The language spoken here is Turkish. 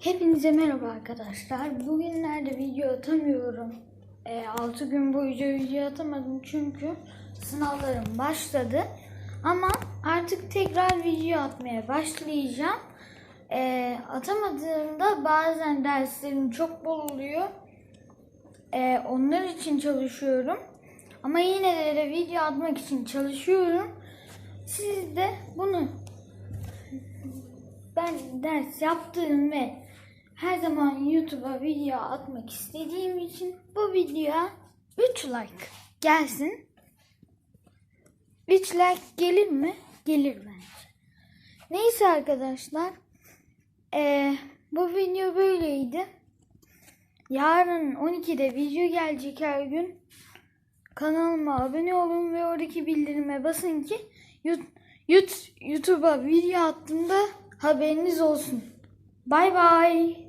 Hepinize merhaba arkadaşlar. Bugünlerde video atamıyorum. 6 gün boyunca video atamadım çünkü sınavlarım başladı. Ama artık tekrar video atmaya başlayacağım. E, atamadığımda bazen derslerim çok bol oluyor. E, onlar için çalışıyorum. Ama yine de video atmak için çalışıyorum. Siz de bunu ders yaptığım ve her zaman YouTube'a video atmak istediğim için bu videoya 3 like gelsin. 3 like gelir mi? Gelir bence. Neyse arkadaşlar. eee, bu video böyleydi. Yarın 12'de video gelecek her gün. Kanalıma abone olun ve oradaki bildirime basın ki YouTube'a video attığımda haberiniz olsun. Bay bay.